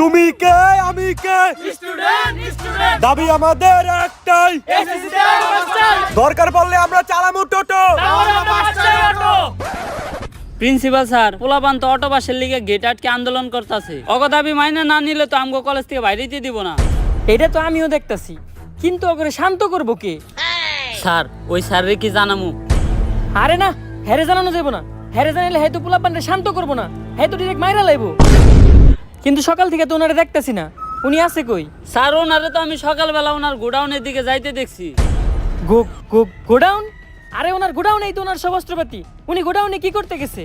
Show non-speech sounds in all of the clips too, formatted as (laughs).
তুমি কে? আমি কে? Student student দাবি আমাদের একটাই। দরকার পড়লে আমরা চালামু টোটো। প্রিন্সিপাল স্যার পোলাপান তো অটো বাসের লিগে গেট আটকে আন্দোলন করতেছে। অগদাবি মাইনে না নিলে তো আমগো কলেজ থেকে বাইরে দিয়ে দিব না। এটা তো আমিও দেখতাছি। কিন্তু ওকে শান্ত করব কে? স্যার ওই স্যারের কি জানামু? আরে না হ্যারে জানানো যাব না। হ্যারে জানাইলে হয়তো পোলাপানটা শান্ত করব না। হয়তো ডিরেক্ট মাইরা লাইবো। কিন্তু সকাল থেকে তো ওনারে দেখতেছি না। উনি আছে কই? স্যার ওনারে তো আমি সকালবেলা ওনার গোডাউনের দিকে যাইতে দেখছি। Go go godown? আরে ওনার গোডাউনেই তো ওনার সব অস্ত্রপাতি। উনি গোডাউনে কি করতে গেছে?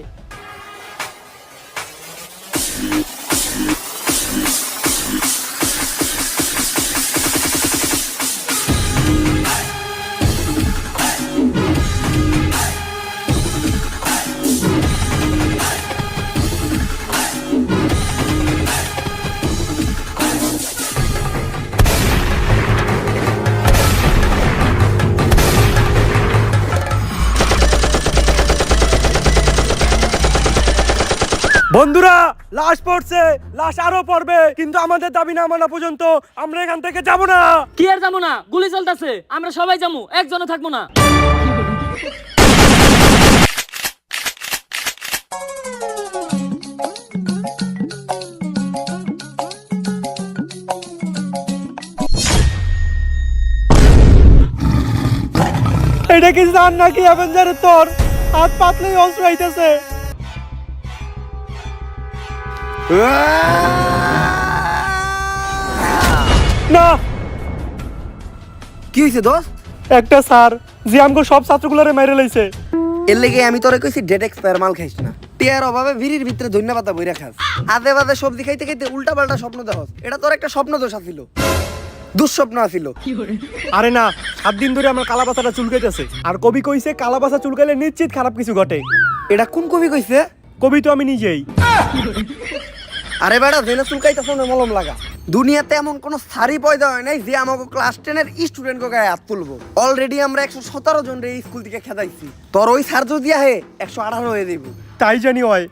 বন্ধুরা লাশ পড়ছে লাশ আরও পড়বে কিন্তু আমাদের দাবি না মানা পর্যন্ত আমরা এখান থেকে যাব না। কি আর যাব না? গুলি চলতেছে। আমরা সবাই যাব একজনও থাকব না। এটা কি জান নাকি অ্যাভেঞ্জারের তোর? হাত পাতলেই অস্ত্র আইতেছে। না! কি হয়েছে দোস্ত? একটা স্যার যে আমগো সব ছাত্রগুলোরে মেরে লাইছে। এর লেগে আমি তোরে কইছি ডেট এক্সপায়ার মাল খাইস না। টিয়ার অভাবে ভিড়ির ভিতরে ধন্যবাদ বইরা খাস। আদে বাদে সবজি খাইতে খাইতে উল্টা পাল্টা স্বপ্ন দেখস। এটা তোর একটা স্বপ্ন দোষ আছিল। দুঃস্বপ্ন আছিল। আরে না সাত দিন ধরে আমার কালাপাতাটা চুলকাইতেছে। আর কবি কইছে কালাপাতা চুলকাইলে নিশ্চিত খারাপ কিছু ঘটে। এটা কোন কবি কইছে? কবি তো আমি নিজেই। আরে বেটা জেনে চুলকাইতেছ না মলম লাগা। দুনিয়াতে এমন কোন সারি পয়দা হয় নাই যে আমাকে ক্লাস টেনের স্টুডেন্ট গায়ে হাত তুলবো। অলরেডি আমরা একশো সতেরো জন রে স্কুল থেকে খেদাইছি। তোর ওই সার যদি আহে একশো আঠারো হয়ে দিব তাই জানি হয়।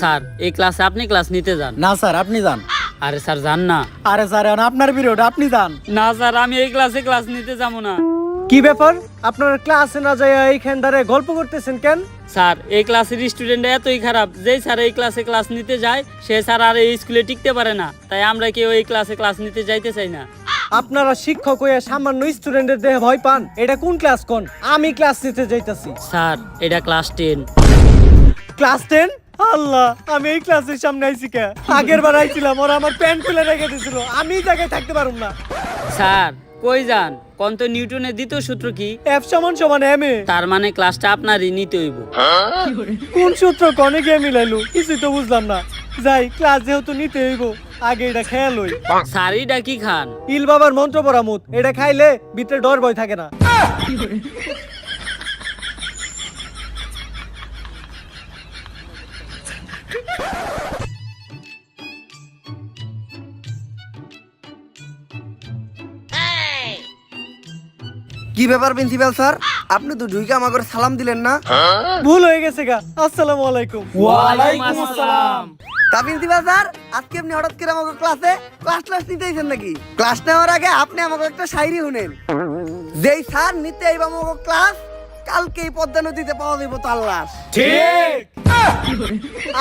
স্যার এই ক্লাসে আপনি ক্লাস নিতে যান। না স্যার আপনি যান। আরে স্যার যান না। আরে স্যার এখন আপনার পিরিয়ড আপনি যান। না স্যার আমি এই ক্লাসে ক্লাস নিতে যাব না। কি ব্যাপার? আপনার ক্লাসে না যায় এইখান ধারে গল্প করতেছেন কেন? স্যার এই ক্লাসের স্টুডেন্ট এতই খারাপ। যেই স্যার এই ক্লাসে ক্লাস নিতে যায় সে স্যার আর এই স্কুলে টিকতে পারে না। তাই আমরা কেউ এই ক্লাসে ক্লাস নিতে যাইতে চাই না। আপনারা শিক্ষক হয়ে সামান্য স্টুডেন্টের দেহে ভয় পান? এটা কোন ক্লাস কোন? আমি ক্লাস নিতে যাইতাছি। স্যার এটা class ten class ten Allah আমি এই ক্লাসের সামনে আইছি কে? আগের বার আইছিলাম ওরা আমার প্যান্ট খুলে রেখে দিয়েছিল আমি এই জায়গায় থাকতে পারুম না। স্যার কই যান? কন্ত নিউটনের দ্বিতীয় সূত্র কি? এফ সমান সমান এম এ তার মানে ক্লাসটা আপনারই নিতে হইব। কোন সূত্র কনে গিয়ে মিলাইলু? কিছুই তো বুঝলাম না। যাই ক্লাস যেহেতু নিতে হইব আগে এটা খেয়াল হই। স্যার এটা কি খান? ইল বাবার মন্ত্র পরামুত এটা খাইলে ভিতরে ডর ভয় থাকে না। কি ব্যাপার প্রিন্সিপাল স্যার? আপনি তো ঢুইকে আমাকে সালাম দিলেন না? ভুল হয়ে গেছে গা। আসসালামু আলাইকুম। ওয়ালাইকুম আসসালাম। তা প্রিন্সিপাল স্যার আজকে আপনি হঠাৎ করে আমাকে ক্লাসে ক্লাস ক্লাস নিতে আইছেন নাকি? ক্লাস নেওয়ার আগে আপনি আমাকে একটা শায়রি শুনেন। যেই স্যার নিতে আইবা আমাকে ক্লাস কালকে এই পদ্মা নদীতে পাওয়া যাইব তার লাশ।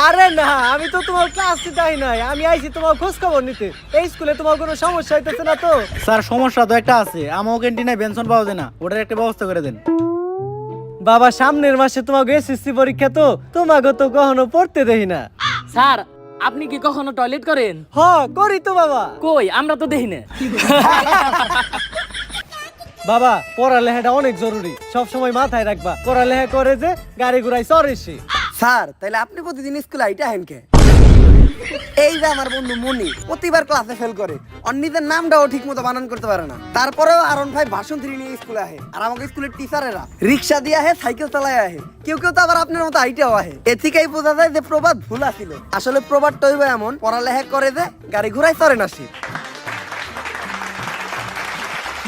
আরে না আমি তো তোমার ক্লাস আই নাই। আমি আইছি তোমার খোঁজ খবর নিতে। এই স্কুলে তোমার কোনো সমস্যা হইতেছে না তো? স্যার সমস্যা তো একটা আছে। আমাও ক্যান্টিনে বেনশন পাওয়া যায় না। ওটার একটা ব্যবস্থা করে দেন। বাবা সামনের মাসে তোমাকে এসএসসি পরীক্ষা তো। তোমাকে তো কখনো পড়তে দেই না। স্যার আপনি কি কখনো টয়লেট করেন? হ করি তো বাবা। কই? আমরা তো দেখি না। (laughs) বাবা, পড়ালেখাটা অনেক জরুরি। সব সময় মাথায় রাখবা, পড়ালেখা করে যে গাড়ি ঘুরাই চড়ে সে স্যার তাহলে আপনি প্রতিদিন স্কুলে আইটা হেন কে? এই যে আমার বন্ধু মনি প্রতিবার ক্লাসে ফেল করে। নিজের নামটাও ঠিক মতো বানান করতে পারে না। তারপরেও আরন ভাই ভাষণ থ্রি নিয়ে স্কুলে আহে। আর আমাকে স্কুলের টিচারেরা রিক্সা দিয়ে আহে, সাইকেল চালায় আহে। কেউ কেউ তো আবার আপনার মতো আইটাও আহে। এ থেকেই বোঝা যায় যে প্রবাদ ভুল আসলে প্রবাদটা হইব এমন, পড়ালেখা করে যে গাড়ি ঘুরাই চড়ে না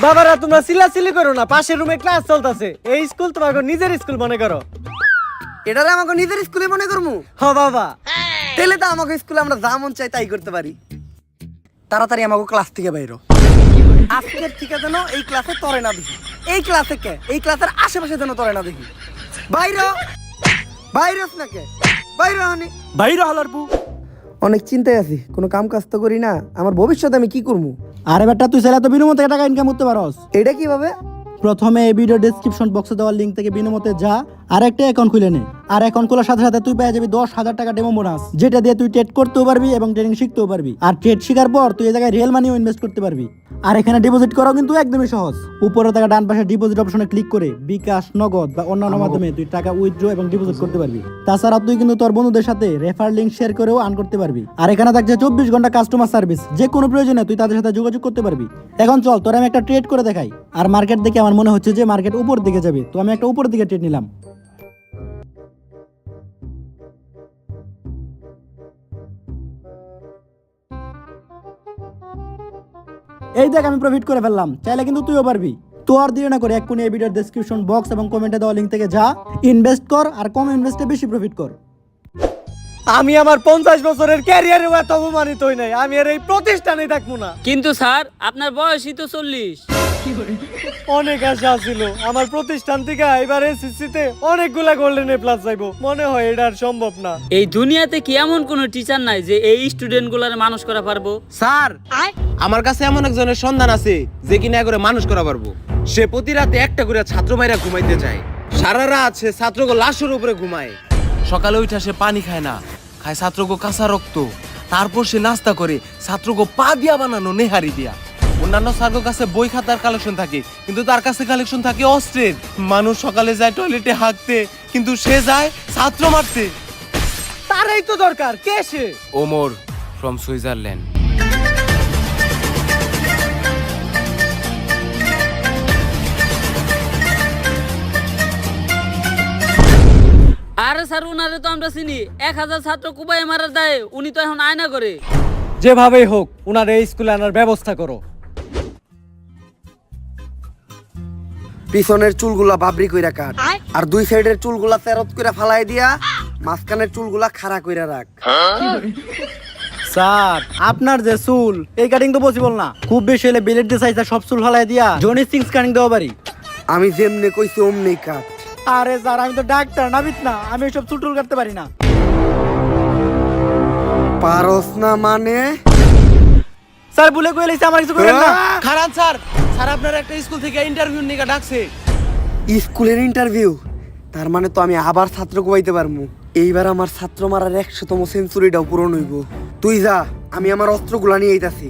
বাবারা তোমরা চিল্লাচিল্লি করো না পাশের রুমে ক্লাস চলতেছে। এই স্কুল তোমাকে নিজের স্কুল মনে করো। এটারে আমাকে নিজের স্কুলে মনে করমু? হ বাবা। তাহলে তো আমাকে স্কুলে আমরা যা মন চাই তাই করতে পারি। তাড়াতাড়ি আমাকে ক্লাস থেকে বাইরো আজকের থেকে যেন এই ক্লাসে তরে না দেখি। এই ক্লাসে কে? এই ক্লাসের আশেপাশে যেন তরে না দেখি। বাইর বাইরস না কে? বাইর হানি। বাইরে হলার পু অনেক চিন্তায় আছি কোনো কাম কাজ তো করি না আমার ভবিষ্যতে আমি কি করব? আরে বেটা তুই সেলা তো বিনুমতে টাকা ইনকাম করতে পারস। এটা কীভাবে? প্রথমে এই ভিডিও ডেসক্রিপশন বক্সে দেওয়ার লিঙ্ক থেকে বিনমতে যা আর একটা অ্যাকাউন্ট খুলে নে। আর এখন খোলার সাথে সাথে তুই পেয়ে যাবি দশ হাজার টাকা ডেমো বোনাস যেটা দিয়ে তুই ট্রেড করতেও পারবি এবং ট্রেনিং শিখতেও পারবি। আর ট্রেড শেখার পর তুই এই জায়গায় রিয়েল মানিও ইনভেস্ট করতে পারবি। আর এখানে ডিপোজিট করাও কিন্তু একদমই সহজ। উপরে থাকা ডান পাশে ডিপোজিট অপশনে ক্লিক করে বিকাশ নগদ বা অন্যান্য মাধ্যমে তুই টাকা উইথড্র এবং ডিপোজিট করতে পারবি। তাছাড়া তুই কিন্তু তোর বন্ধুদের সাথে রেফার লিঙ্ক শেয়ার করেও আর্ন করতে পারবি। আর এখানে থাকছে চব্বিশ ঘণ্টা কাস্টমার সার্ভিস যে কোনো প্রয়োজনে তুই তাদের সাথে যোগাযোগ করতে পারবি। এখন চল তোর আমি একটা ট্রেড করে দেখাই। আর মার্কেট দেখে আমার মনে হচ্ছে যে মার্কেট উপর দিকে যাবে তো আমি একটা উপর দিকে ট্রেড নিলাম। এই দেখ আমি প্রফিট করে ফেললাম। চাইলে কিন্তু তুইও পারবি। তো আর দিও না করে এক্ষুনি এই ভিডিওর ডেসক্রিপশন বক্স এবং কমেন্টে দেওয়া লিঙ্ক থেকে যা। ইনভেস্ট কর আর কম ইনভেস্টে বেশি প্রফিট কর। আমি আমার পঞ্চাশ বছরের ক্যারিয়ারে এত অপমানিত হই নাই। আমি আর এই প্রতিষ্ঠানে থাকব না। কিন্তু স্যার আপনার বয়সই তো চল্লিশ। অনেক আশা ছিল আমার প্রতিষ্ঠান থেকে এবার এসএসসিতে অনেকগুলা গোল্ডেন এ প্লাস চাইব মনে হয় এটা আর সম্ভব না। এই দুনিয়াতে কি এমন কোনো টিচার নাই যে এই স্টুডেন্টগুলার মানুষ করা পারব? স্যার আমার কাছে এমন একজনের সন্ধান আছে যে কিনা করে মানুষ করা পারব। সে প্রতি রাতে একটা করে ছাত্র ভাইরা ঘুমাইতে যায়। সারা রাত সে ছাত্রকে লাশের উপরে ঘুমায়। সকালে উঠে সে পানি খায় না খায় ছাত্রকে কাঁচা রক্ত। তারপর সে নাস্তা করে ছাত্রকে পা দিয়া বানানো নেহারি দিয়া। অন্যান্য স্যারের কাছে বই খাতার কালেকশন থাকে কিন্তু তার কাছে কালেকশন থাকে অস্ত্রের। মানুষ সকালে যায় টয়লেটে হাঁকতে কিন্তু সে যায় ছাত্র মারতে। তারই তো দরকার কে সে? ওমর ফ্রম সুইজারল্যান্ড আরে স্যার উনারে তো আমরা চিনি। এক হাজার ছাত্র কুবাই মারার দেয় উনি তো এখন আয়না করে। যেভাবেই হোক ওনার এই স্কুলে আনার ব্যবস্থা করো। পিছনের চুলগুলা বাবরি কইরা কাট। আর দুই সাইডের চুলগুলা তেরত কইরা ফালাই দিয়া মাঝখানের চুলগুলা খাড়া কইরা রাখ। স্যার আপনার যে চুল এই কাটিং তো পসিবল না। খুব বেশি হলে বিলেট দিয়ে সাইজটা সব চুল ফালাই দিয়া জনি সিক্স কাটিং দেওয়া পারি আমি যেমনে কইছি অমনি কাট আরে স্যার আমি তো ডাক্তার নাবিত না। আমি সব চুল টুল কাটতে পারি না। পারস না মানে? স্যার ভুলে কয়ে লাইছে আমার কিছু করেন না। খারান স্যার স্যার আপনার একটা স্কুল থেকে ইন্টারভিউ নিয়ে ডাকছে। স্কুলের ইন্টারভিউ তার মানে তো আমি আবার ছাত্র কোবাইতে পারব এইবার আমার ছাত্র মারার একশোতম সেঞ্চুরিটাও পূরণ হইব। তুই যা আমি আমার অস্ত্রগুলা নিয়ে আইতাছি।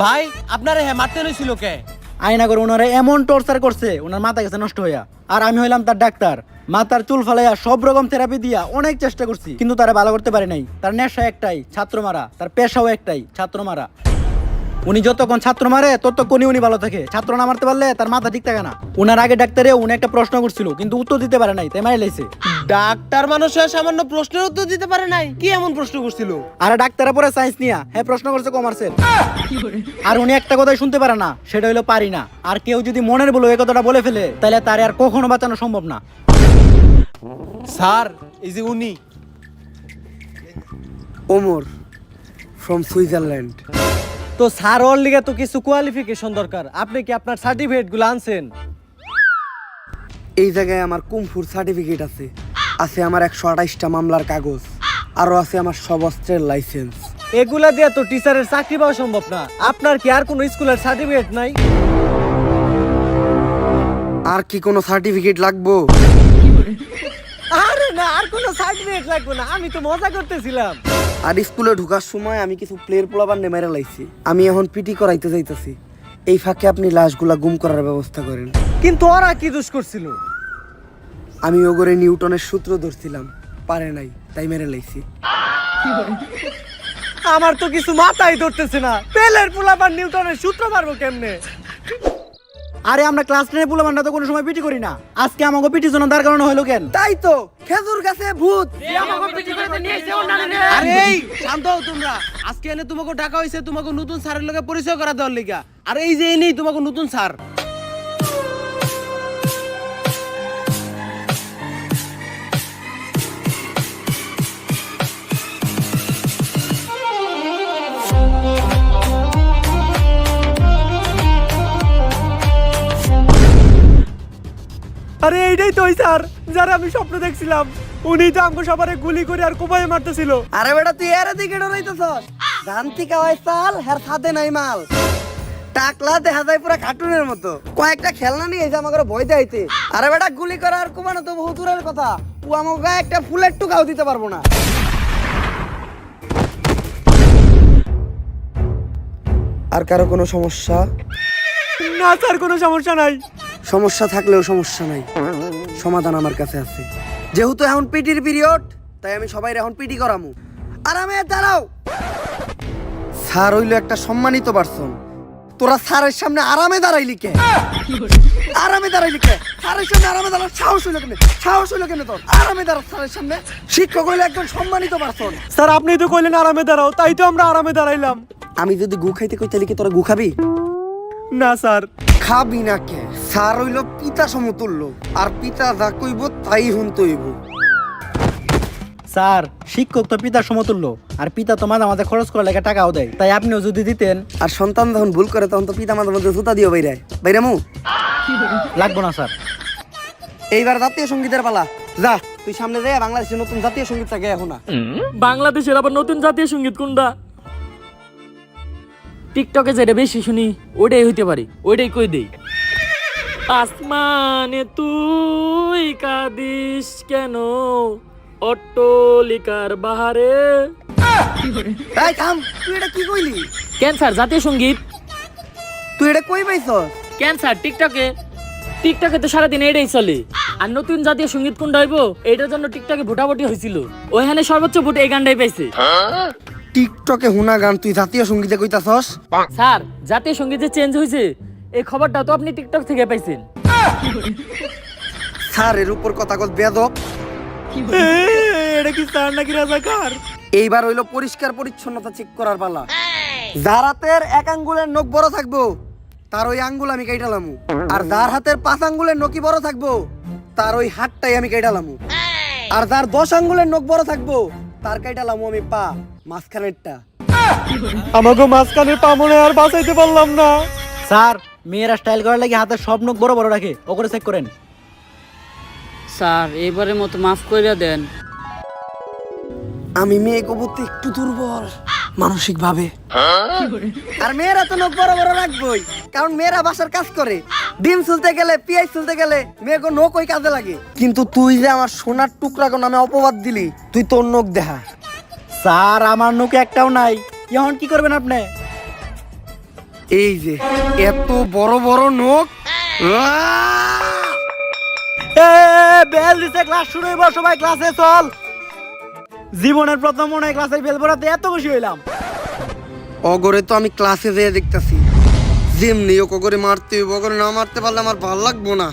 ভাই আপনারে হ্যাঁ মারতে নইছিল কে? আয়না করে ওনারা এমন টর্চার করছে ওনার মাথা গেছে নষ্ট হইয়া। আর আমি হইলাম তার ডাক্তার। মাথার চুল ফালাইয়া সব রকম থেরাপি দিয়া অনেক চেষ্টা করছি কিন্তু তারা ভালো করতে পারে নাই। তার নেশা একটাই ছাত্র মারা। তার পেশাও একটাই ছাত্র মারা। উনি যতক্ষণ ছাত্র মারে ততক্ষণই উনি ভালো থাকে। ছাত্র না মারতে পারলে তার মাথা ঠিক থাকে না। উনার আগে ডাক্তারে উনি একটা প্রশ্ন করছিল কিন্তু উত্তর দিতে পারে নাই তাই মারি লাইছে। ডাক্তার মানুষ হয়ে সামান্য প্রশ্নের উত্তর দিতে পারে নাই? কি এমন প্রশ্ন করছিল? আর ডাক্তারের পরে সায়েন্স নিয়া। হ্যাঁ প্রশ্ন করছে কমার্সের আর উনি একটা কথাই শুনতে পারে না সেটা হলো পারি না। আর কেউ যদি মনের বলো এই কথাটা বলে ফেলে তাহলে তার আর কখনো বাঁচানো সম্ভব না। স্যার এই যে উনি। ওমর ফ্রম সুইজারল্যান্ড তো স্যার ওর লিগে তো কিছু কোয়ালিফিকেশন দরকার। আপনি কি আপনার সার্টিফিকেটগুলো আনছেন? এই জায়গায় আমার কুমফুর সার্টিফিকেট আছে। আছে আমার একশো আঠাইশটা মামলার কাগজ। আরও আছে আমার সব অস্ত্রের লাইসেন্স এগুলা দিয়ে তো টিচারের চাকরি পাওয়া সম্ভব না। আপনার কি আর কোনো স্কুলের সার্টিফিকেট নাই? আর কি কোনো সার্টিফিকেট লাগবো? কোনো সার্টিফিকেট লাগবে না আমি তো মজা করতেছিলাম। আর স্কুলে ঢোকার সময় আমি কিছু প্লেয়ার পোলাবার নেমেরে লাইছি। আমি এখন পিটি করাইতে যাইতাছি। এই ফাঁকে আপনি লাশগুলা গুম করার ব্যবস্থা করেন। কিন্তু ওরা কি দোষ করছিল? আমি ওগরে নিউটনের সূত্র ধরছিলাম পারে নাই তাই মেরে লাইছি। আমার তো কিছু মাথায় ধরতেছে না। পেলের পোলাবার নিউটনের সূত্র মারবো কেমনে? আরে আমরা ক্লাস টেনে পুলো তো কোনো সময় পিটি করি না। আজকে আমাকে পিটি জন্য দাঁড় করানো হলো কেন? তাই তো খেজুর গাছে ভূত। আরে এই শান্ত হও তোমরা। আজকে এনে তোমাকে ডাকা হয়েছে তোমাকে নতুন স্যারের লগে পরিচয় করা দেওয়ার লিগা। আর এই যে এনেই তোমাকে নতুন স্যার। আরে এইটাই তো স্যার যারা আমি স্বপ্ন দেখছিলাম। উনি তো আমাকে সবারে গুলি করে আর কোপায় মারতেছিল। আরে বেটা তুই এর দিকে ডরাইতেছস জানতি কাওয়াই চাল হের সাথে নাই মাল। টাকলা দেখা যায় পুরো কার্টুনের মতো। কয়েকটা খেলনা নিয়ে এসে আমাকে ভয় দেখাইতে। আরে বেটা গুলি করা আর কুমানো তো বহু দূরের কথা। ও আমাকে একটা ফুলের টুকাও দিতে পারব না। আর কারও কোনো সমস্যা? না স্যার কোনো সমস্যা নাই। সমস্যা থাকলেও সমস্যা নাই। সমাধান আমার কাছে আছে। যেহেতু এখন পিটির পিরিয়ড তাই আমি সবাই এখন পিটি করামু। আরামে দাঁড়াও। স্যার হইল একটা সম্মানিত পার্সন তোরা স্যারের সামনে আরামে দাঁড়াইলি কে? আরামে দাঁড়াইলি কে? স্যারের সামনে আরামে দাঁড়াও সাহস হইল কেন সাহস হইল কেন তোর? আরামে দাঁড়াও স্যারের সামনে। শিক্ষক হইল একজন সম্মানিত পার্সন স্যার আপনি তো কইলেন আরামে দাঁড়াও তাই তো আমরা আরামে দাঁড়াইলাম। আমি যদি গু খাইতে কই তাহলে কি তোরা গু খাবি? না স্যার। খাবি না কে? স্যার হইল পিতা সমতুল্য। আর পিতা যা কইব তাই হুনতে হইব। স্যার শিক্ষক তো পিতার সমতুল্য আর পিতা তো মাঝে মাঝে খরচ করার লেগে টাকাও দেয়। তাই আপনিও যদি দিতেন। আর সন্তান যখন ভুল করে তখন তো পিতা মাতার মধ্যে জুতা দিও বাইরে বাইরে মু। লাগবো না স্যার। এইবার জাতীয় সঙ্গীতের পালা। যা তুই সামনে যাই বাংলাদেশের নতুন জাতীয় সংগীত থাকে এখন। না বাংলাদেশের আবার নতুন জাতীয় সংগীত কোনটা? টিকটকে যেটা বেশি শুনি ওটাই হইতে পারে ওইটাই কই দেই। আসমানে তুই কাদিস কেন? অট্টলিকার বাহারে। এই থাম তুই এটা কি কইলি? ক্যান্সার জাতীয় সংগীত। তুই এটা কই পাইছস? ক্যান্সার টিকটকে। টিকটকে তো সারাদিন এটাই চলে। আর নতুন জাতীয় সংগীত কোনটা হইব? এটার জন্য টিকটকে ভোটাভুটি হয়েছিল ওখানে সর্বোচ্চ ভোট এই গানটাই পাইছে। টিকটকে হুনা গান তুই জাতীয় সঙ্গীতে কইতাছস? স্যার জাতীয় সংগীত যে চেঞ্জ হয়েছে এই খবরটা তো আপনি টিকটক থেকে পাইছেন। স্যার এর উপর কথা কত বেদব এ, এটা কি স্যার নাকি রাজাকার? এইবার হইল পরিষ্কার পরিচ্ছন্নতা চেক করার পালা। যার হাতের এক আঙ্গুলের নখ বড় থাকব তার ওই আঙ্গুল আমি কাইটালামু আর যার হাতের পাঁচ আঙ্গুলের নখি বড় থাকব তার ওই হাতটাই আমি কাইটালামু আর যার দশ আঙ্গুলের নখ বড় থাকব তার কাইটালামু আমি পা। মাঝখানেরটা। আমাকে মাঝখানে পামনে আর বাঁচাইতে পারলাম না। স্যার মেয়েরা স্টাইল করার লাগে হাতের সব নখ বড় বড় রাখে ও করে চেক করেন। স্যার এবারের মতো মাফ করে দেন। আমি মেয়ে কবুতে একটু দুর্বল মানসিক ভাবে আর মেয়েরা তো নখ বড় বড় রাখবই কারণ মেয়েরা বাসার কাজ করে। ডিম চুলতে গেলে পিয়াজ চুলতে গেলে মেয়েকে নখ ওই কাজে লাগে। কিন্তু তুই যে আমার সোনার টুকরা কোন নামে অপবাদ দিলি তুই তোর নখ দেখা। স্যার আমার নখ একটাও নাই। এখন কি করবেন আপনি? এই যে এত বড় বড়! এ বেল দিছে ক্লাস শুরু হইব সবাই ক্লাসে চল। জীবনের প্রথম মনে হয় ক্লাসের বেল পড়াতে এত খুশি হইলাম। অগরে তো আমি ক্লাসে যেয়ে দেখতাছি। যেমনি ও কগরে মারতে হইব অগরে না মারতে পারলে আমার ভালো লাগবো না।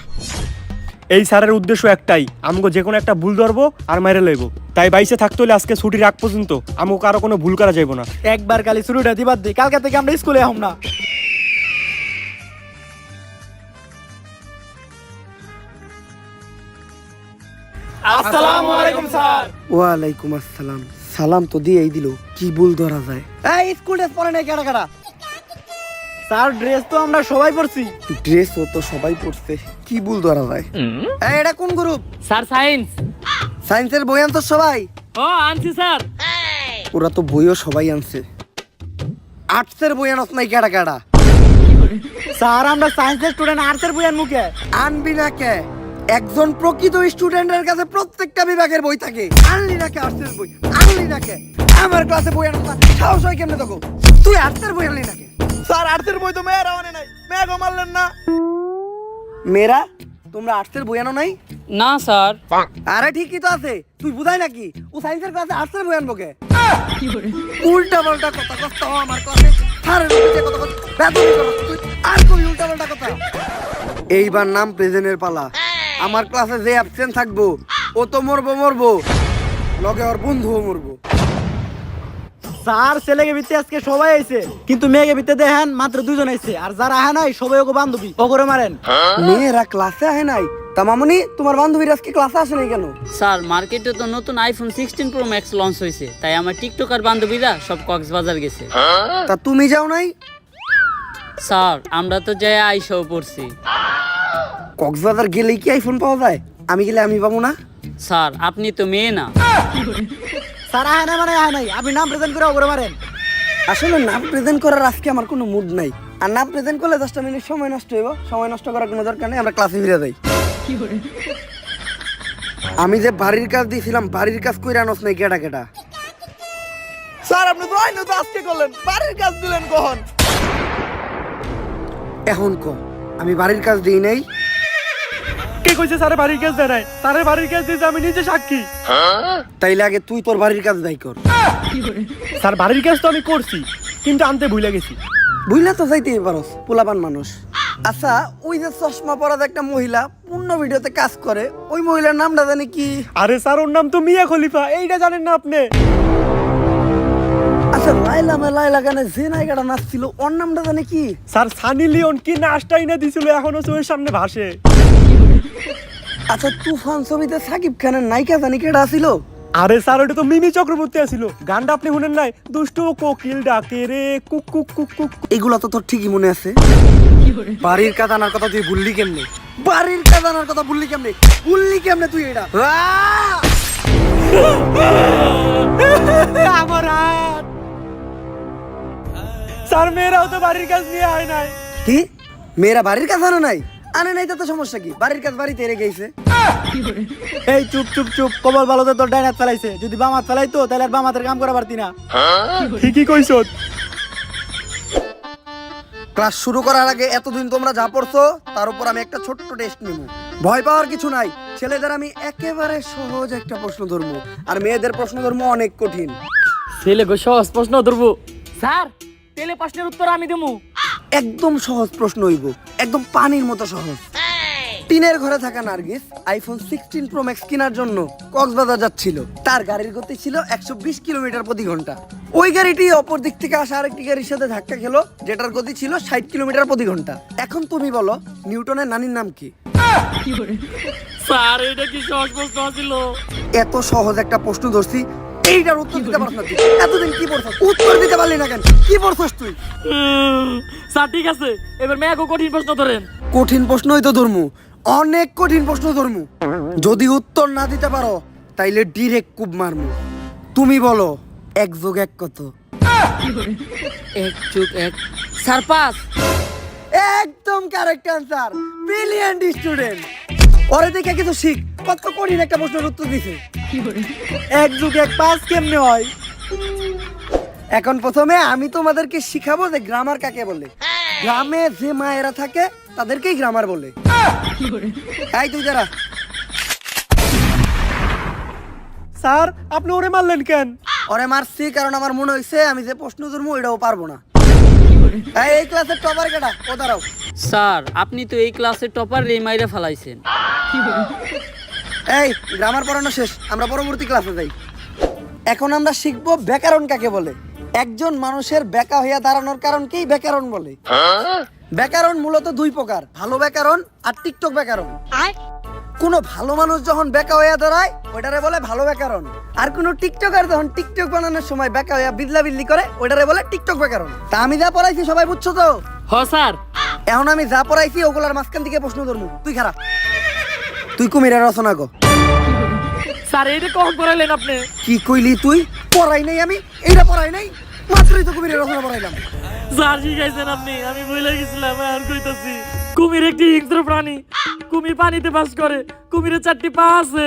এই স্যারের উদ্দেশ্য একটাই আমাকে যে কোনো একটা ভুল ধরবো আর মেরে লইব। তাই বাইসে থাকতে হলে আজকে ছুটির আগ পর্যন্ত আমাকে কারও কোনো ভুল করা যাইব না। একবার কালি শুরুটা দিবার দি কালকে থেকে আমরা স্কুলে আহম না। আসসালামু আলাইকুম স্যার। ওয়ালাইকুম আসসালাম। সালাম তো দিয়েই দিল কি ভুল ধরা যায়? এই স্কুল ড্রেস পরে নাই কেডা কেডা? স্যার ড্রেস তো আমরা সবাই পরছি। ড্রেসও তো সবাই পড়ছে কি ভুল ধরা যায়? এই এটা কোন গ্রুপ স্যার সায়েন্স সায়েন্সের বই আনতো সবাই? ও আনছি স্যার। ওরা তো বইও সবাই আনছে। আর্টসের বই আনত নাই কেডা কেডা? স্যার আমরা সায়েন্সের স্টুডেন্ট আর্টসের বই আনমু কে? আনবি না কে? একজন প্রকৃত স্টুডেন্টের কাছে প্রত্যেকটা বিভাগের বই থাকে। আনলি না কে আর্টসের বই? আনলি না কে? আমার ক্লাসে বই আনত না। সাহস হয় কেমনে তোকে তুই আর্টসের বই আনলি না কে? স্যার আর্টসের বই তো মেয়েরা আনে নাই। মেয়ে মারলেন না। মেয়েরা তোমরা আর্টসের বই আনো নাই? না স্যার। আরে ঠিকই তো আছে। তুই বুঝাই নাকি? ও সায়েন্সের ক্লাসে আর্টসের বই আনব কে? উল্টা পাল্টা কথা। কথা আমার ক্লাসে কথা কথা তুই আর কই উল্টা পাল্টা কথা। এইবার নাম প্রেজেন্টের পালা। আমার ক্লাসে যে অ্যাবসেন্ট থাকব ও তো মরবো মরবো। লগে ওর বন্ধুও মরবো। স্যার ছেলেকে ভিত্তি আজকে সবাই আইছে কিন্তু মেয়েকে ভিত্তি দেখেন মাত্র দুজন আইছে। আর যারা আহে নাই সবাই ওকে বান্ধবী ওগরে মারেন। মেয়েরা ক্লাসে আহে নাই। তা মামনি তোমার বান্ধবীরা আজকে ক্লাসে আসে নাই কেন? স্যার মার্কেটে তো নতুন iPhone sixteen pro max launch হয়েছে তাই আমার টিকটকার বান্ধবীরা সব কক্সবাজার গেছে। তা তুমি যাও নাই? স্যার আমরা তো যাই আইসাও পড়ছি। কক্সবাজার গেলেই কি আইফোন পাওয়া যায়? আমি গেলে আমি পাবো না? স্যার আপনি তো মেয়ে না। স্যার আয় না মানে আয় নাই। আপনি নাম প্রেজেন্ট করে ওপরে মারেন। আসলে নাম প্রেজেন্ট করার আজকে আমার কোনো মুড নাই। আর নাম প্রেজেন্ট করলে দশটা মিনিট সময় নষ্ট হইব। সময় নষ্ট করার কোনো দরকার নেই আমরা ক্লাসে ফিরে যাই। আমি যে বাড়ির কাজ দিয়েছিলাম বাড়ির কাজ কইরা আনস নাই কেটা কেটা স্যার আপনি তো আইনো তো আজকে করলেন। বাড়ির কাজ দিলেন কখন? এখন ক আমি বাড়ির কাজ দিই নাই কইছে স্যারে বাড়ির কাজ দেয় নাই? স্যারে বাড়ির কাজ দিয়েছে আমি নিজে সাক্ষী। তাইলে আগে তুই তোর বাড়ির কাজ কর। স্যার বাড়ির কাজ তো আমি করছি কিন্তু আনতে ভুলে গেছি। বুঝলে তো যাইতেই পারস পোলাপান মানুষ। আচ্ছা ওই যে চশমা পরাদ একটা মহিলা পূর্ণ ভিডিওতে কাজ করে ওই মহিলার নামটা জানি কি? আরে স্যার ওর নাম তো মিয়া খলিফা এইটা জানেন না আপনি? আচ্ছা লাইলা মে লাইলা গানে যে নায়িকাটা নাচছিল ওর নামটা জানি কি? স্যার সানি লিওন কি নাচটাই না দিছিল এখনও চোখের সামনে ভাসে। আচ্ছা তুফান ছবিতে সাকিব খানের নায়িকা জানি কেটা ছিল আরে স্যার ওটা তো মিমি চক্রবর্তী আছিল গানটা আপনি শুনেন নাই? দুষ্টু কোকিল ডাকে রে কুক কুক কুক কুক। এগুলো তো তোর ঠিকই মনে আছে। বাড়ির কাজ আনার কথা তুই ভুললি কেমনে? বাড়ির কাজ আনার কথা ভুললি কেমনে? ভুললি কেমনে তুই এটা? আমার হাত। স্যার মেয়েরাও তো বাড়ির কাজ নিয়ে আয় নাই। কি? মেয়েরা বাড়ির কাজ আনে নাই? আনে নাই তো তো সমস্যা কি? বাড়ির কাজ বাড়িতে রেখে গেছে এই চুপ চুপ চুপ কবল ভালোতে তোর ডাইনাত ফেলাইছে। যদি বামাত ফেলাইতো তাহলে আর বামাতের কাম করা পারতি না। ঠিকই কইছ। ক্লাস শুরু করার আগে এতদিন তোমরা যা পড়ছো তার উপর আমি একটা ছোট্ট টেস্ট নিব। ভয় পাওয়ার কিছু নাই। ছেলেদের আমি একেবারে সহজ একটা প্রশ্ন ধরবো। আর মেয়েদের প্রশ্ন ধরবো অনেক কঠিন। ছেলে গো সহজ প্রশ্ন ধরবো। স্যার তেলে প্রশ্নের উত্তর আমি দেবো। একদম সহজ প্রশ্ন হইব। একদম পানির মতো সহজ। টিনের ঘরে থাকা Nargis iPhone sixteen pro max কেনার জন্য কক্সবাজার যাচ্ছিল। তার গাড়ির গতি ছিল একশো বিশ কিলোমিটার প্রতি ঘণ্টা। ওই গাড়িটি অপর দিক থেকে আসা আরেকটি গাড়ির সাথে ধাক্কা খেলো যেটার গতি ছিল ষাট কিলোমিটার প্রতি ঘণ্টা। এখন তুমি বলো নিউটনের নানির নাম কি? স্যার এটা কি সহজ প্রশ্ন ছিল এত সহজ একটা প্রশ্ন ধরছি এইটার উত্তর দিতে পারছ না তুই। এতদিন কি পড়ছস? উত্তর দিতে পারলি না কেন? কি পড়ছস তুই? স্যার ঠিক আছে। এবার মেয়াকে কঠিন প্রশ্ন ধরেন। কঠিন প্রশ্নই তো ধর্মু। অনেক কঠিন প্রশ্ন ধর্মু। যদি উত্তর না দিতে পারো তাইলে ডিরেক্ট কুব মারমু। তুমি বলো এক যোগ এক কত? এক চুপ এক। স্যার পাস একদম কারেক্ট আনসার ব্রিলিয়ান্ট স্টুডেন্ট ওরে দেখে কিছু শিখ। কত কঠিন একটা প্রশ্নের উত্তর দিছে। এক যুগ এক পাঁচ কেমনে হয়? এখন প্রথমে আমি তোমাদেরকে শিখাবো যে গ্রামার কাকে বলে। গ্রামে যে মায়েরা থাকে, তাদেরকেই গ্রামার বলে। এই তুই যারা। স্যার, আপনি ওরে মারলেন কেন? ওরে মারছি কারণ আমার মনে হয়েছে আমি যে প্রশ্ন ধরবো এটাও পারব না। এই ক্লাসের টপার কেটা ও দাঁড়াও। স্যার আপনি তো এই ক্লাসের টপার রে মাইরা ফেলাইছেন। এই গ্রামার পড়ানো শেষ আমরা পরবর্তী ক্লাসে যাই। এখন আমরা শিখব ব্যাকরণ কাকে বলে। একজন মানুষের বেকা হইয়া দাঁড়ানোর কারণকেই ব্যাকরণ বলে। ব্যাকরণ মূলত দুই প্রকার ভালো ব্যাকরণ আর টিকটক ব্যাকরণ। কোন ভালো মানুষ যখন বেকা হইয়া দাঁড়ায় ওইটারে বলে ভালো ব্যাকরণ। আর কোন টিকটকার যখন টিকটক বানানোর সময় বেকা হইয়া বিদলা বিদলি করে ওইটারে বলে টিকটক ব্যাকরণ। তা আমি যা পড়াইছি সবাই বুঝছ তো? হ স্যার। এখন আমি যা পড়াইছি ওগুলার মাঝখান থেকে প্রশ্ন ধরবো তুই খারাপ। তুই কুমিরের রচনা কর। স্যার এটা কখন করাইলেন আপনি? কি কইলি তুই? পড়াই নাই আমি এইটা পড়াই নাই। মাত্রই তো কুমিরের রচনা পড়াইলাম। স্যার শিখাইছেন আপনি আমি ভুলে গেছিলাম আর কইতাছি। কুমির একটি হিংস্র প্রাণী। কুমির পানিতে বাস করে। কুমিরের চারটি পা আছে।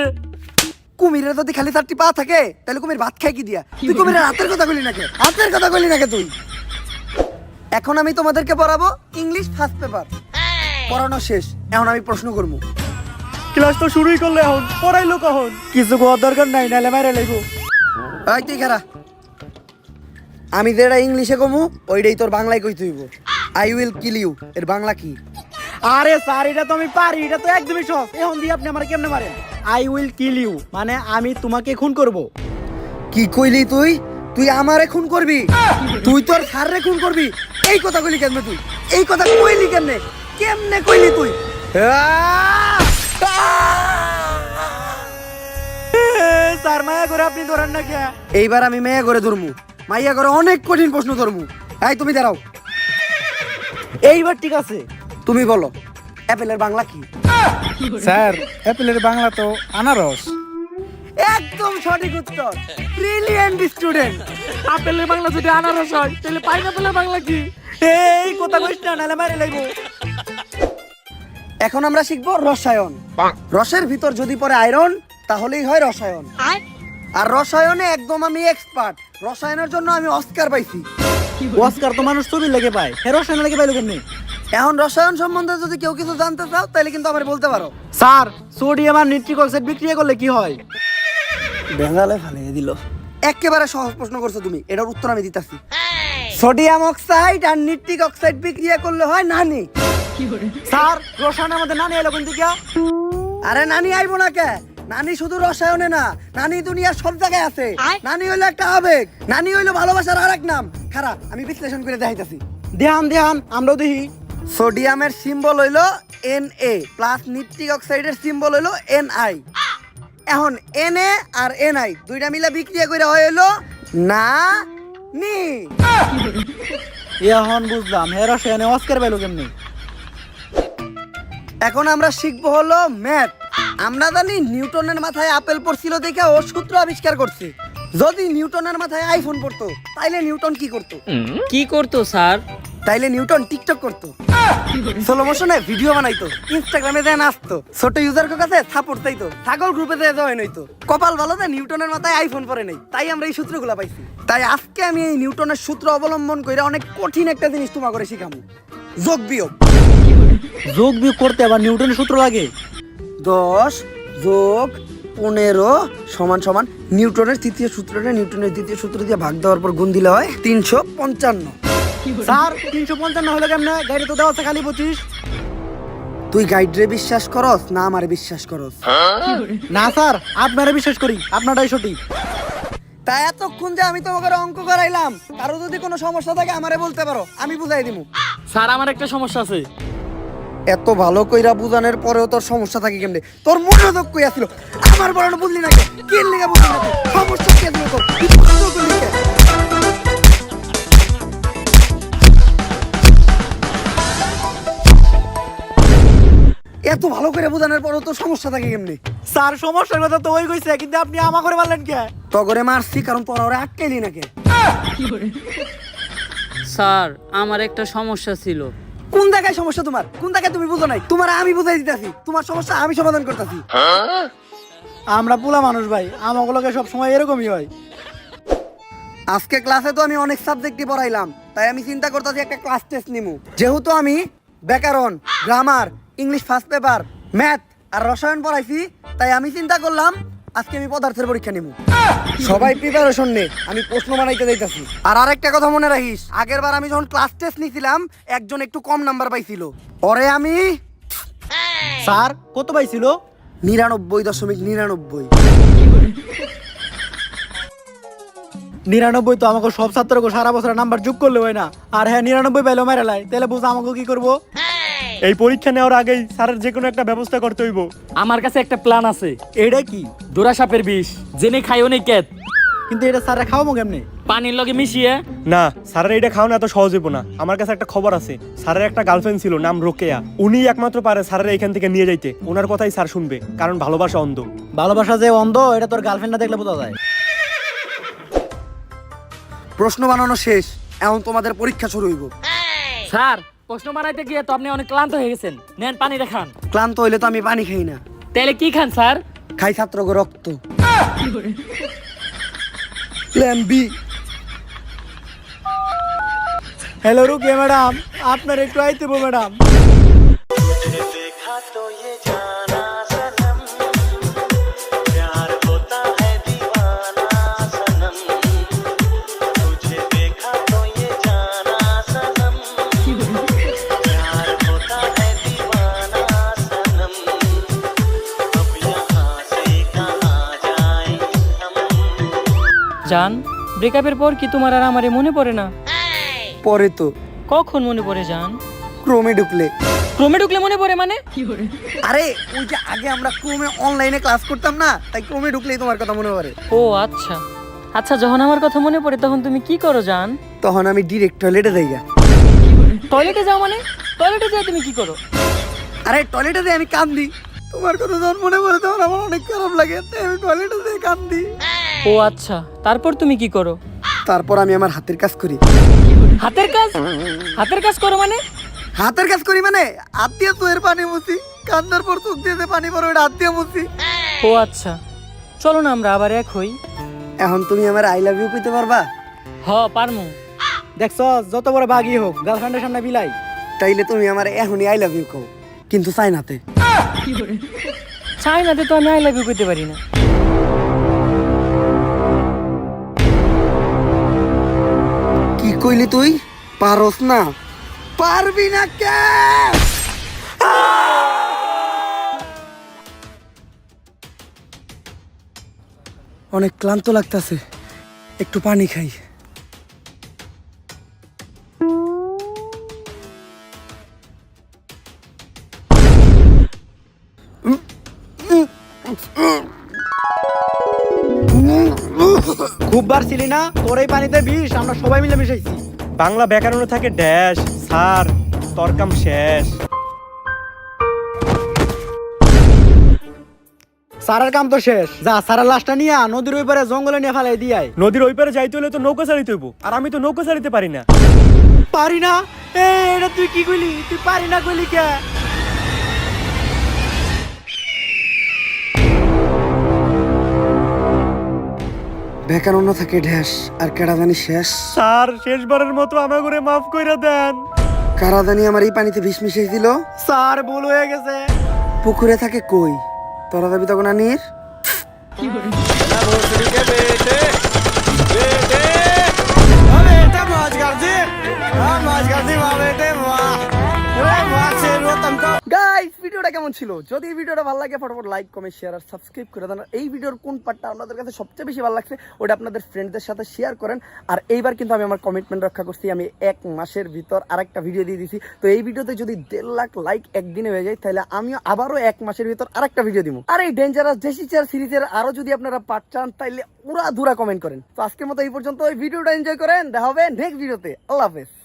কুমিরের যদি খালি চারটি পা থাকে তাহলে কুমির ভাত খাই কি দিয়া? তুই কুমিরের হাতের কথা কইলি নাকি? হাতের কথা কইলি নাকি তুই? এখন আমি তোমাদেরকে পড়াবো ইংলিশ ফার্স্ট পেপার পড়ানো শেষ। এখন আমি প্রশ্ন করব। ক্লাস তো শুরুই করলে এখন পড়াইলো কখন? কিছু কোয়ার দরকার নাই নাহলে মাইরা লাগবো এই তুই খারা আমি যেটা ইংলিশে কমু ওইটাই তোর বাংলায় কই তুইব আই উইল কিল ইউ এর বাংলা কি? আরে স্যার এটা তো আমি পারি এটা তো একদমই সহজ। এখন দিয়ে আপনি আমার কেমনে মারেন? আই উইল কিল ইউ মানে আমি তোমাকে খুন করব। কি কইলি তুই? তুই আমারে খুন করবি? তুই তোর স্যাররে খুন করবি? এই কথা কইলি কেমনে তুই? এই কথা কইলি কেমনে? কেমনে কইলি তুই! স্যার মায়া করে আপনি ধরেন না কে? এইবার আমি মেয়ে করে ধরমু। মাইয়া করে অনেক কঠিন প্রশ্ন ধরমু। এই তুমি দাঁড়াও। এইবার ঠিক আছে। তুমি বলো অ্যাপেলের বাংলা কি? স্যার অ্যাপেলের বাংলা তো আনারস। একদম সঠিক উত্তর। ব্রিলিয়েন্ট স্টুডেন্ট আপেলের বাংলা যদি আনারস হয় তাহলে পাইনাপেলের বাংলা কি? এই কথা কইস না নালে মারে লাইবো। এখন আমরা শিখব রসায়ন। রসের ভিতর যদি পড়ে আয়রন তাহলেই হয় রসায়ন। আর? রসায়নে একদম আমি এক্সপার্ট রসায়নের জন্য আমি অস্কার পাইছি। অস্কার তো মানুষ ছবি লেগে পায়। হেরো সেনা লেগে পাইলো কেমনি? এখন রসায়ন সম্বন্ধে যদি কেউ কিছু জানতে চাও তাহলে কিন্তু আমার বলতে পারো। স্যার সোডিয়াম আর নিট্রিক অক্সাইড বিক্রিয়া করলে কি হয়? বেঙ্গালে ফালিয়ে দিল। একেবারে সহজ প্রশ্ন করছ তুমি এটার উত্তর আমি দিতাছি। সোডিয়াম অক্সাইড আর নিট্রিক অক্সাইড বিক্রিয়া করলে হয় নানি। স্যার রসায়নের মধ্যে না নিয়ে এলো কিন্তু আরে নানি আইবো না কে? নানি শুধু রসায়নে না নানি দুনিয়ার সব জায়গায় আছে। নানি হইল একটা আবেগ নানি হইল ভালোবাসার আরেক নাম। খারাপ আমি বিশ্লেষণ করে দেখাইতাছি। ধ্যান ধ্যান আমরাও দেখি। সোডিয়ামের সিম্বল হইল এন এ প্লাস নিট্রিক অক্সাইডের সিম্বল হইল এন আই এখন এন আর এন আই দুইটা মিলে বিক্রিয়া করে হইল না নি। এখন বুঝলাম হেরো সেনে অস্কার পাইলো কেমনি? এখন আমরা শিখব হলো ম্যাথ আমরা জানি নিউটনের মাথায় আপেল পড়ছিল দেখে ও সূত্র আবিষ্কার করছে। যদি নিউটনের মাথায় আইফোন পড়তো তাইলে নিউটন কি করতো? কি করতো স্যার? তাইলে নিউটন টিকটক করতো। স্লো মোশনে ভিডিও বানাইতো ইনস্টাগ্রামে দেন আসতো। ছোট ইউজার কাছে সাপোর্ট চাইতো ছাগল গ্রুপে দিয়ে জয়েন হইতো। কপাল ভালো যে নিউটনের মাথায় আইফোন পরে নাই। তাই আমরা এই সূত্রগুলো পাইছি। তাই আজকে আমি এই নিউটনের সূত্র অবলম্বন করে অনেক কঠিন একটা জিনিস তোমা করে শিখামু। যোগ বিয়োগ। যোগ বিয়োগ করতে আবার নিউটনের সূত্র লাগে? দশ যোগ পনেরো সমান সমান নিউটনের তৃতীয় সূত্রটা নিউটনের দ্বিতীয় সূত্র দিয়ে ভাগ দেওয়ার পর গুণ দিলে হয় তিনশো পঞ্চান্ন। স্যার তিনশো পঞ্চান্ন হলো কেমনে? গাড়ি তো দেওয়া আছে খালি পঁচিশ। তুই গাইডরে বিশ্বাস করস না আমারে বিশ্বাস করস? না স্যার আপনারা বিশ্বাস করি আপনারাই সঠিক। তাই এতক্ষণ যে আমি তোমাকে অঙ্ক করাইলাম কারও যদি কোনো সমস্যা থাকে আমারে বলতে পারো আমি বুঝাই দিমু। স্যার আমার একটা সমস্যা আছে। এত ভালো কইরা বুঝানোর পরেও তোর সমস্যা থাকে কেমনে? তোর মনোযোগ কই আসছিল আমার বড় বুঝলি না কে? লেগে বুঝলি না সমস্যা কি আসছিল তোর? এত ভালো করে বোঝানোর পরেও তো সমস্যা থাকে কেমনে? স্যার সমস্যার কথা তো ওই কইছে কিন্তু আপনি আমা করে মারলেন কে? তগরে মারছি কারণ পড়া ওরা আটকাইলি না কে স্যার আমার একটা সমস্যা ছিল। কোন জায়গায় সমস্যা তোমার? কোন জায়গায় তুমি বুঝো নাই? তোমার আমি বুঝাই দিতেছি তোমার সমস্যা আমি সমাধান করতেছি। আমরা পোলা মানুষ ভাই আমাগুলোকে সব সময় এরকমই হয়। আজকে ক্লাসে তো আমি অনেক সাবজেক্টই পড়াইলাম তাই আমি চিন্তা করতেছি একটা ক্লাস টেস্ট নিমু। যেহেতু আমি ব্যাকরণ grammar English first paper math আর রসায়ন পড়াইছি তাই আমি চিন্তা করলাম আজকে আমি পদার্থের পরীক্ষা নিমু। সবাই প্রিপারেশন নে আমি প্রশ্ন বানাইতে যাইতাছি। আর আরেকটা কথা মনে রাখিস আগের বার আমি যখন ক্লাস টেস্ট নিছিলাম একজন একটু কম নাম্বার পাইছিল। পরে আমি স্যার কত পাইছিল? নিরানব্বই দশমিক নিরানব্বই। নিরানব্বই তো আমাকে সব ছাত্রকে সারা বছর নাম্বার যোগ করলে হয় না। আর হ্যাঁ নিরানব্বই পাইলো মেরে লাই। তাহলে বুঝ আমাকে কি করব? এই পরীক্ষা নেওয়ার আগেই স্যারের যে কোনো একটা ব্যবস্থা করতে হইব। আমার কাছে একটা প্ল্যান আছে। এটা কি? জোড়া সাপের বিষ। জেনে খাই অনেক ক্যাত কিন্তু এটা স্যারে খাওয়াবো কেমনে? পানির লগে মিশিয়ে। না স্যারের এটা খাওয়ানো এত সহজ হইব না। আমার কাছে একটা খবর আছে। স্যারের একটা গার্লফ্রেন্ড ছিল নাম রোকেয়া। উনি একমাত্র পারে স্যারের এখান থেকে নিয়ে যাইতে। ওনার কথাই স্যার শুনবে কারণ ভালোবাসা অন্ধ। ভালোবাসা যে অন্ধ এটা তোর গার্লফ্রেন্ড না দেখলে বোঝা যায়। প্রশ্ন বানানো শেষ। এখন তোমাদের পরীক্ষা শুরু হইব। স্যার প্রশ্ন বানাইতে গিয়ে তো আপনি অনেক ক্লান্ত হয়ে গেছেন। নেন পানি খান। ক্লান্ত হইলে তো আমি পানি খাই না। তাহলে কি খান স্যার? খাই ছাত্র রক্ত। Plan B hello Rukiya madam আপনার একটু আইতে ম্যাডাম জান ব্রেকআপের পর কি তোমার আর আমারে মনে পড়ে না? পরে তো। কখন মনে পড়ে জান? ক্রোমে ঢুকলে। ক্রমে ঢুকলে মনে পড়ে মানে? কি করে? আরে ওই যে আগে আমরা ক্রোমে অনলাইনে ক্লাস করতাম না তাই ক্রোমে ঢুকলেই তোমার কথা মনে পড়ে। ও আচ্ছা। আচ্ছা যখন আমার কথা মনে পড়ে তখন তুমি কি করো জান? তখন আমি ডিরেক্ট টয়লেটে যাই গা। টয়লেটে যাও মানে? টয়লেটে যাও তুমি কি করো? আরে টয়লেটে যাই আমি কান্দি। তোমার কথা যখন মনে পড়ে তখন আমার অনেক খারাপ লাগে তাই আমি টয়লেটে যেয়ে কান্দি। ও আচ্ছা তারপর তুমি কি করো? তারপর আমি আমার হাতের কাজ করি। হাতের কাজ? হাতের কাজ করো মানে? হাতের কাজ করি মানে? হাত দিয়ে চোয়ের পানি মুছি কান্দার পর চোখ দিয়ে যে পানি পড়ে ওটা হাত দিয়ে মুছি। ও আচ্ছা। চলো না আমরা আবার এক হই। এখন তুমি আমার আই লাভ ইউ কইতে পারবা? হ পারমু। দেখছ যত বড় বাগই হোক গার্লফ্রেন্ডের সামনে বিলাই। তাইলে তুমি আমার এখনই আই লাভ ইউ কও কিন্তু চাই নাতে চাইনাতে তো আমি আই লাভ ইউ করতে পারি না। কইলি তুই? পারস না। পারবি না কে? অনেক ক্লান্ত লাগতেছে। একটু পানি খাই। খুব বার ছিলি না? তোর এই পানিতে বিষ আমরা সবাই মিলে মিশাইছি বাংলা ব্যাকরণে থাকে ড্যাশ স্যার তরকাম শেষ। সারার কাম তো শেষ। যা সারা লাশটা নিয়ে নদীর ওই পারে জঙ্গলে নিয়ে ফেলাই দিয়াই নদীর ওই পারে যাইতে হলে তো নৌকা চালিতে হইব আর আমি তো নৌকা চালিতে পারি না। পারি না? এ এটা তুই কি কইলি? তুই পারি না কইলি কে? বেকারণ্য থাকে ঢ্যাস আর কেডাদানি শেষ। স্যার শেষবারের মতো আমার করে মাফ কইরা দেন। কারাদানি আমার এই পানিতে বিষ মিশিয়ে দিল? স্যার ভুল হয়ে গেছে। পুকুরে থাকে কই? তোরা যাবি তখন আনির? ফটাফট লাইক শেয়ার এই কোন আপনাদের কাছে সবচেয়ে বেশি ভালো ওটা আপনাদের সাথে শেয়ার করেন। আর এইবার কমিটমেন্ট রক্ষা করছি, আমি এক মাসের ভিতর আরেকটা ভিডিও দিয়ে তো এই যদি দেড় লাখ লাইক একদিনে হয়ে যায়, তাহলে আমিও আবারও এক মাসের ভিতর আরেকটা ভিডিও দিব। আর এই ডেঞ্জারাস দেশি চেয়ার সিরিজের আরও যদি আপনারা পার্ট চান, তাইলে পুরা ধুরা কমেন্ট করেন। তো আজকের মতো এই পর্যন্ত এনজয় করেন। দেখা হবে নেক্সট ভিডিওতে আল্লাহ হাফেজ।